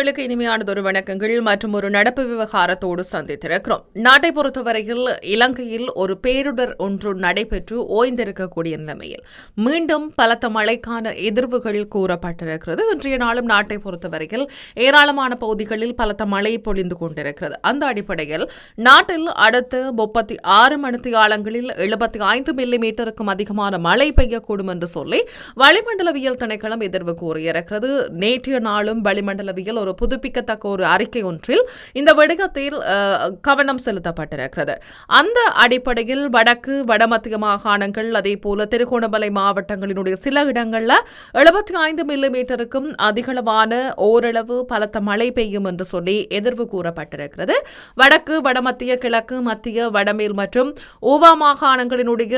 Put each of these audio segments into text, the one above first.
நேயர்களுக்கு இனிமையானதொரு வணக்கங்கள் மற்றும் ஒரு நடப்பு விவகாரத்தோடு சந்தித்திருக்கிறோம். நாட்டை பொறுத்தவரையில் இலங்கையில் ஒரு பேரிடர் ஒன்று நடைபெற்று ஓய்ந்திருக்கக்கூடிய நிலைமையில் மீண்டும் பலத்த மழைக்கான எதிர்வுகள் கூறப்பட்டிருக்கிறது. இன்றைய நாளும் நாட்டை பொறுத்தவரையில் ஏராளமான பகுதிகளில் பலத்த மழை பொழிந்து கொண்டிருக்கிறது. அந்த அடிப்படையில் நாட்டில் அடுத்த முப்பத்தி ஆறு மணித்தியாலங்களில் எழுபத்தி ஐந்து மில்லி மீட்டருக்கும் அதிகமான மழை பெய்யக்கூடும் என்று சொல்லி வளிமண்டலவியல் திணைக்களம் எதிர்வு கூறியிருக்கிறது. நேற்றைய நாளும் வளிமண்டலவியல் ஒரு புதுப்பிக்கத்தக்க ஒரு அறிக்கை ஒன்றில் இந்த விடயத்தில் கவனம் செலுத்தப்பட்டிருக்கிறது. அந்த அடிப்படையில் வடக்கு வடமத்திய மாகாணங்கள் அதே போல திருகோணமலை மாவட்டங்களினுடைய சில இடங்களில் எழுபத்தி ஐந்து மில்லி மீட்டருக்கும் அதிகளவான ஓரளவு பலத்த மழை பெய்யும் என்று சொல்லி எதிர்வு கூறப்பட்டிருக்கிறது. வடக்கு வடமத்திய கிழக்கு மத்திய வடமேல் மற்றும் ஓவா மாகாணங்களினுடைய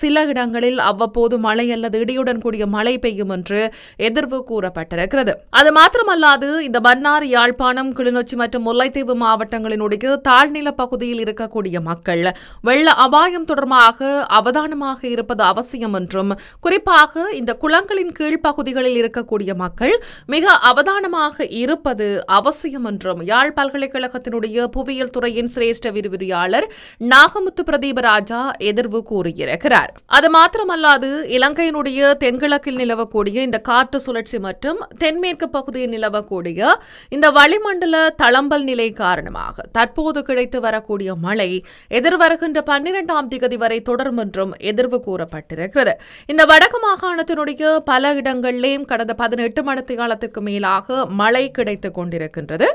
சில இடங்களில் அவ்வப்போது மழை அல்லது இடியுடன் கூடிய மழை பெய்யும் என்று எதிர்வு கூறப்பட்டிருக்கிறது. அது மாத்திரமல்லாது இந்த மன்னார் யாழ்ப்பாணம் கிளிநொச்சி மற்றும் முல்லைத்தீவு மாவட்டங்களினுடைய தாழ்நில பகுதியில் இருக்கக்கூடிய மக்கள் வெள்ள அபாயம் தொடர்பாக அவதானமாக இருப்பது அவசியம் என்றும் குறிப்பாக இந்த குளங்களின் கீழ் பகுதிகளில் இருக்கக்கூடிய மக்கள் மிக அவதானமாக இருப்பது அவசியம் என்றும் யாழ் பல்கலைக்கழகத்தினுடைய புவியியல் துறையின் சிரேஷ்ட விரிவுரையாளர் நாகமுத்து பிரதீபராஜா எதிர்வு கூறியிருக்கிறார். அது மாத்திரமல்லாது இலங்கையினுடைய தென்கிழக்கில் நிலவக்கூடிய இந்த காற்று சுழற்சி மற்றும் தென்மேற்கு பகுதியில் நிலவக்கூடிய இந்த வளிமண்டல தளம்பல் நிலை காரணமாக தற்போது கிடைத்து வரக்கூடிய மழை எதிர்வருகின்ற பன்னிரெண்டாம் திகதி வரை தொடரும் என்றும் எதிர்வு கூறப்பட்டிருக்கிறது. இந்த வடக்கு மாகாணத்தினுடைய பல இடங்களிலேயும் கடந்த பதினெட்டு மணி காலத்துக்கு மேலாக மழை கிடைத்துக் கொண்டிருக்கின்றது.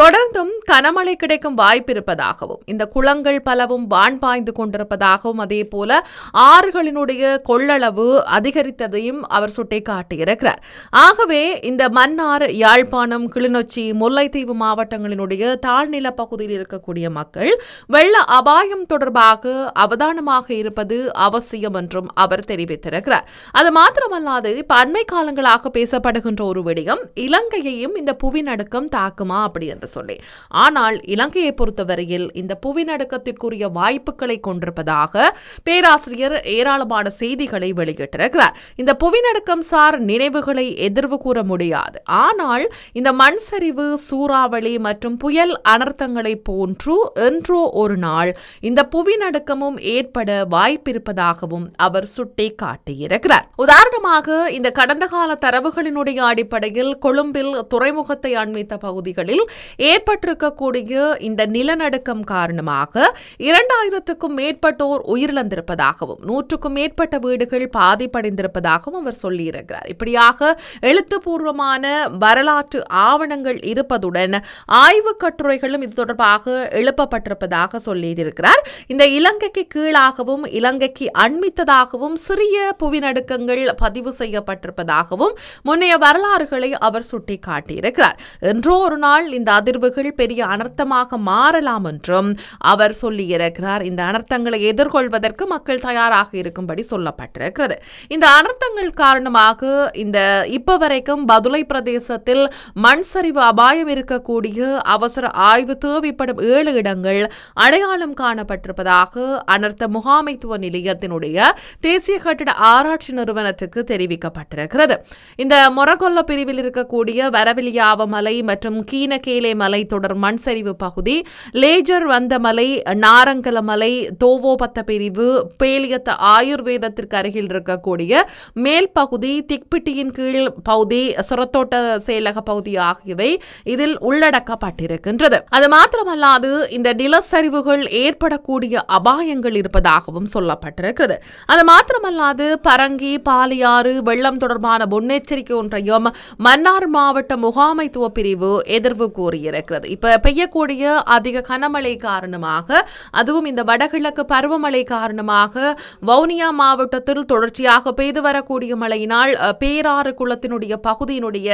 தொடர்ந்தும் கனமழை கிடைக்கும் வாய்ப்பு இருப்பதாகவும் இந்த குளங்கள் பலவும் வான் பாய்ந்து கொண்டிருப்பதாகவும் அதே போல ஆறுகளினுடைய கொள்ளளவு அதிகரித்ததையும் அவர் சுட்டிக்காட்டியிருக்கிறார். ஆகவே இந்த மன்னார் யாழ்ப்பாணம் கிளிநொச்சி முல்லைத்தீவு மாவட்டங்களினுடைய தாழ்நில பகுதியில் இருக்கக்கூடிய மக்கள் வெள்ள அபாயம் தொடர்பாக அவதானமாக இருப்பது அவசியம் என்றும் அவர் தெரிவித்திருக்கிறார். அது மாத்திரமல்லாது இப்ப அண்மை காலங்களாக பேசப்படுகின்ற ஒரு விடயம் இலங்கையையும் இந்த புவிநடுக்கம் தாக்குமா அப்படி என்று சொல்லி. ஆனால் இலங்கையை பொறுத்தவரையில் இந்த புவிநடுக்கத்திற்குரிய வாய்ப்புகளை கொண்டிருப்பதாக பேராசிரியர் ஏராளமான செய்திகளை வெளியிட்டிருக்கிறார். இந்த புவிநடுக்கம் சார் நினைவுகளை எதிர்வு கூற முடியாது. ஆனால் இந்த மண் சரிவு சூறாவளி மற்றும் புயல் அனர்த்தங்களை போன்று என்றோ ஒரு நாள் இந்த புவிநடுக்கமும் ஏற்பட வாய்ப்பிருப்பதாகவும் அவர் சுட்டி காட்டியிருக்கிறார். உதாரணமாக இந்த கடந்த கால தரவுகளினுடைய அடிப்படையில் கொழும்பில் துறைமுகத்தை அண்மித்த பகுதிகளில் ஏற்பட்டிருக்கக்கூடிய இந்த நிலநடுக்கம் காரணமாக இரண்டாயிரத்துக்கும் மேற்பட்டோர் உயிரிழந்திருப்பதாகவும் நூற்றுக்கும் மேற்பட்ட வீடுகள் பாதிப்படைந்திருப்பதாகவும் அவர் சொல்லியிருக்கிறார். இப்படியாக எழுத்துப்பூர்வமான வரலாற்று ஆவணங்கள் இருப்பதுடன் ஆய்வு கட்டுரைகளும் இது தொடர்பாக எழுப்பப்பட்டிருப்பதாக சொல்லியிருக்கிறார். இந்த இலங்கைக்கு கீழாகவும் இலங்கைக்கு அண்மித்ததாகவும் சிறிய புவிநடுக்கங்கள் பதிவு செய்யப்பட்டிருப்பதாகவும் முன்னைய வரலாறுகளை அவர் சுட்டிக்காட்டியிருக்கிறார். என்றோ ஒரு நாள் இந்த அதிர்வுகள் பெரிய அனர்த்தமாக மாறலாம் என்றும் அவர் சொல்லியிருக்கிறார். இந்த அனர்த்தங்களை எதிர்கொள்வதற்கு மக்கள் தயாராக இருக்கும்படி சொல்லப்பட்டிருக்கிறது. இந்த அனர்த்தங்கள் காரணமாக இந்த இப்ப வரைக்கும் பதுளை பிரதேசத்தில் மண் நிலச்சரிவு அபாயம் இருக்கக்கூடிய அவசர ஆய்வு தேவைப்படும் ஏழு இடங்கள் அடையாளம் காணப்பட்டிருப்பதாக அனர்த்த முகாமைத்துவ நிலையத்தினுடைய தேசிய கட்டிட ஆராய்ச்சி நிறுவனத்துக்கு தெரிவிக்கப்பட்டிருக்கிறது. இந்த மொரகொல்ல பிரிவில் இருக்கக்கூடிய வரவிலியாவ மலை மற்றும் கீனகேலே மலை தொடர் மண் சரிவு பகுதி லேஜர் வந்த மலை நாரங்கல மலை தோவோபத்த பிரிவு பேலியத்த ஆயுர்வேதத்திற்கு அருகில் இருக்கக்கூடிய மேல் பகுதி திக்பிட்டியின் கீழ் பகுதி சுரத்தோட்ட செயலக பகுதி ஆகியவை இதில் உள்ளடக்கப்பட்டிருக்கின்றது. அது மாத்திரமல்லாது இந்த நிலச்சரிவுகள் ஏற்படக்கூடிய அபாயங்கள் இருப்பதாகவும் சொல்லப்பட்டிருக்கிறது. அது மாத்திரமல்லாது பரங்கி பாலியாறு வெள்ளம் தொடர்பான முன்னெச்சரிக்கை ஒன்றையும் மன்னார் மாவட்ட முகாமைத்துவ பிரிவு எதிர்வு கூறியிருக்கிறது. இப்ப பெய்யக்கூடிய அதிக கனமழை காரணமாக அதுவும் இந்த வடகிழக்கு பருவமழை காரணமாக வவுனியா மாவட்டத்தில் தொடர்ச்சியாக பெய்து வரக்கூடிய மழையினால் பேராறு குளத்தினுடைய பகுதியினுடைய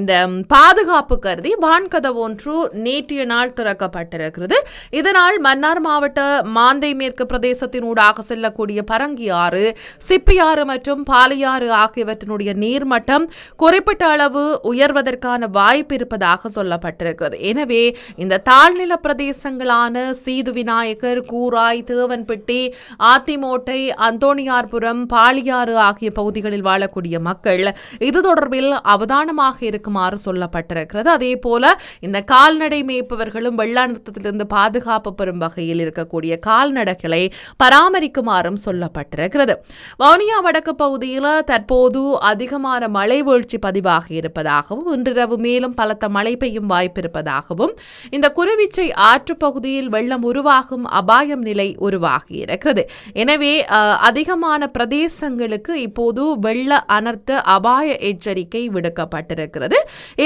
இந்த பாதுகாப்பு கருதி வான்கதவு ஒன்று நேற்றைய நாள் திறக்கப்பட்டிருக்கிறது. இதனால் மன்னார் மாவட்ட மாந்தை மேற்கு பிரதேசத்தினூடாக செல்லக்கூடிய பரங்கி ஆறு சிப்பியாறு மற்றும் பாலியாறு ஆகியவற்றினுடைய நீர்மட்டம் குறிப்பிட்ட அளவு உயர்வதற்கான வாய்ப்பு இருப்பதாக சொல்லப்பட்டிருக்கிறது. எனவே இந்த தாழ்நில பிரதேசங்களான சீது விநாயகர் கூராய் தேவன்பட்டி ஆத்திமோட்டை அந்தோணியார்புரம் பாலியாறு ஆகிய பகுதிகளில் வாழக்கூடிய மக்கள் இது தொடர்பில் அவதானமாக இருக்குமாறு சொல்லப்பட்டிருக்கிறது. அதே போல இந்த கால்நடை மேய்ப்பவர்களும் வெள்ளாநிறுத்தத்திலிருந்து பாதுகாப்பு பெறும் வகையில் இருக்கக்கூடிய கால்நடைகளை பராமரிக்குமாறும் சொல்லப்பட்டிருக்கிறது. வவுனியா வடக்கு பகுதியில் தற்போது அதிகமான மழை வீழ்ச்சி பதிவாக இருப்பதாகவும் இன்றிரவு மேலும் பலத்த மழை பெய்யும் வாய்ப்பு இருப்பதாகவும் இந்த குருவிச்சை ஆற்று பகுதியில் வெள்ளம் உருவாகும் அபாயம் நிலை உருவாகி இருக்கிறது. எனவே அதிகமான பிரதேசங்களுக்கு இப்போது வெள்ள அனர்த்த அபாய எச்சரிக்கை விடுக்கப்பட்டிருக்கிறது.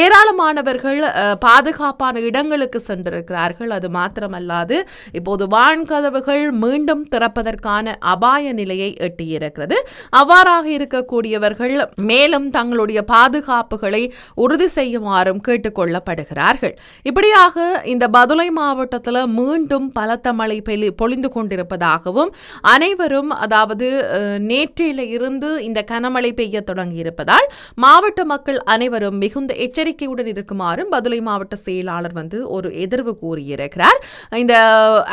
ஏராளமானவர்கள் பாதுகாப்பான இடங்களுக்கு சென்றிருக்கிறார்கள். அது மாத்திரமல்லாது இப்போது வான்கதவுகள் மீண்டும் திறப்பதற்கான அபாய நிலையை எட்டியிருக்கிறது. அவ்வாறாக இருக்கக்கூடியவர்கள் மேலும் தங்களுடைய பாதுகாப்புகளை உறுதி செய்யுமாறும் கேட்டுக்கொள்ளப்படுகிறார்கள். இப்படியாக இந்த பதுளை மாவட்டத்தில் மீண்டும் பலத்த மழை பெலி பொழிந்து கொண்டிருப்பதாகவும் அனைவரும் அதாவது அஹ், நேற்றில இருந்து இந்த கனமழை பெய்ய தொடங்கி இருப்பதால் மாவட்ட மக்கள் அனைவரும் மிகுந்த எச்சரிக்கையுடன் இருக்குமாறும் பதுளை மாவட்ட செயலாளர் வந்து ஒரு எதிர்வு கூறியிருக்கிறார். இந்த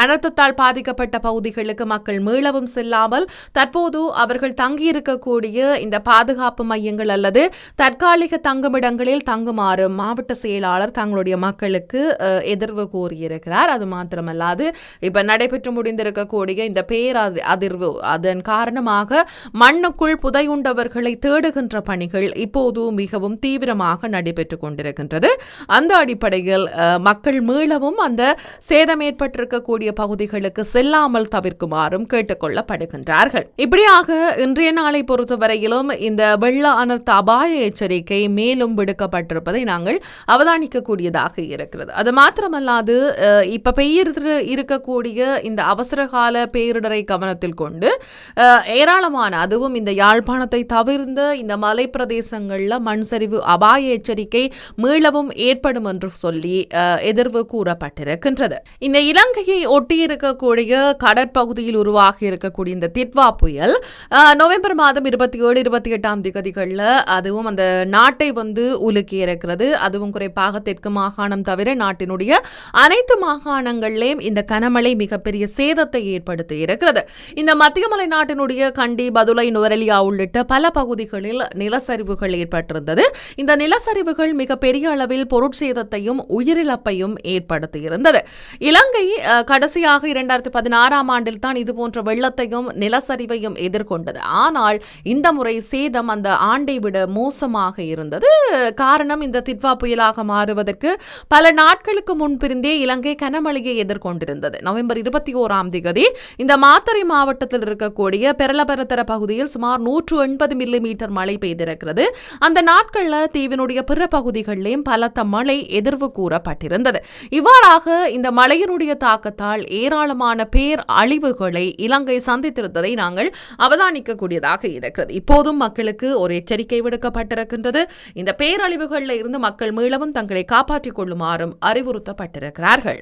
அனர்த்தத்தால் பாதிக்கப்பட்ட பகுதிகளுக்கு மக்கள் மீளவும் செல்லாமல் தற்போது அவர்கள் தங்கியிருக்கக்கூடிய இந்த பாதுகாப்பு மையங்கள் அல்லது தற்காலிக தங்குமிடங்களில் தங்குமாறு மாவட்ட செயலாளர் தங்களுடைய மக்களுக்கு எதிர்வு கூறியிருக்கிறார். அது மாத்திரமல்லாது இப்ப நடைபெற்று முடிந்திருக்கக்கூடிய இந்த பேரதி அதிர்வு அதன் காரணமாக மண்ணுக்குள் புதையுண்டவர்களை தேடுகின்ற பணிகள் இப்போது மிகவும் தீவிரமாக நடைபெற்று கொண்டிருக்கின்றது. அந்த அடிப்படையில் மக்கள் மீளவும் அந்த சேதம் ஏற்பட்டிருக்கக்கூடிய பகுதிகளுக்கு செல்லாமல் தவிர்க்குமாறும் கேட்டுக்கொள்ளப்படுகின்றார்கள். இப்படியாக இன்றைய நாளை பொறுத்தவரையிலும் இந்த வெள்ள அனர்த்த அபாய எச்சரிக்கை மேலும் விடுக்கப்பட்டிருப்பதை நாங்கள் அவதானிக்கக்கூடியதாக இருக்கிறது. அது மாத்திரமல்லாது இப்ப பெய்யிரு இருக்கக்கூடிய இந்த அவசரகால பேரிடரை கவனத்தில் கொண்டு ஏராளமான அதுவும் இந்த யாழ்ப்பாணத்தை தவிர்ந்த இந்த மலை பிரதேசங்களில் மண் சரிவு அபாய எச்சரிக்கை மீளவும் ஏற்படும் என்று சொல்லி எதிர்வு கூறப்பட்டிருக்கின்றது. இந்த இலங்கையை ஒட்டி இருக்கக்கூடிய கடற்பகுதியில் உருவாகி இருக்கக்கூடிய இந்த திட்வா புயல் நவம்பர் மாதம் இருபத்தி ஏழு இருபத்தி எட்டாம் திகதிகளில் அதுவும் அந்த நாட்டை வந்து உலுக்கி இருக்கிறது. அதுவும் குறிப்பாக தெற்கு மாகாணம் தவிர நாட்டினுடைய அனைத்து மாகாணங்களிலும் இந்த கனமழை மிகப்பெரிய சேதத்தை ஏற்படுத்தி இருக்கிறது. இந்த மத்திய மலை நாட்டினுடைய கண்டி பதுளை நுவரெலியா உள்ளிட்ட பல பகுதிகளில் நிலச்சரிவுகள் ஏற்பட்டிருந்தது. இந்த நிலச்சரிவுகள் மிக பெரிய அளவில் பொருட்சேதத்தையும் உயிரிழப்பையும் ஏற்படுத்தியிருந்தது. இலங்கை கடைசியாக இரண்டாயிரத்தி பதினாறாம் ஆண்டில் தான் இதுபோன்ற வெள்ளத்தையும் நிலச்சரிவையும் எதிர்கொண்டது. ஆனால் இந்த முறை சேதம் அந்த ஆண்டை விட மோசமாக இருந்தது. காரணம் இந்த திட்வா புயலாக மாறுவதற்கு பல நாட்களுக்கு முன்பிருந்தே இலங்கை கனமழையை எதிர்கொண்டிருந்தது. நவம்பர் இருபத்தி ஓராம் திகதி இந்த மாத்தறை மாவட்டத்தில் இருக்கக்கூடிய பெரலபரத்தர பகுதியில் சுமார் நூற்று எண்பது மில்லி மீட்டர் மழை பெய்திருக்கிறது. அந்த நாட்களில் தீவினுடைய பிற பகுதிகளிலும் பலத்த மழை எதிர்வு கூறப்பட்டிருந்தது. இவ்வாறாக இந்த மழையினுடைய தாக்கத்தால் ஏராளமான பேர் அழிவுகளை இலங்கை சந்தித்திருந்ததை நாங்கள் அவதானிக்கக்கூடியதாக இருக்கிறது. இப்போதும் மக்களுக்கு ஒரு எச்சரிக்கை விடுக்கப்பட்டிருக்கின்றது. இந்த பேரழிவுகளில் இருந்து மக்கள் மீளவும் தங்களை காப்பாற்றிக் கொள்ளுமாறும் அறிவுறுத்தப்பட்டிருக்கிறார்கள்.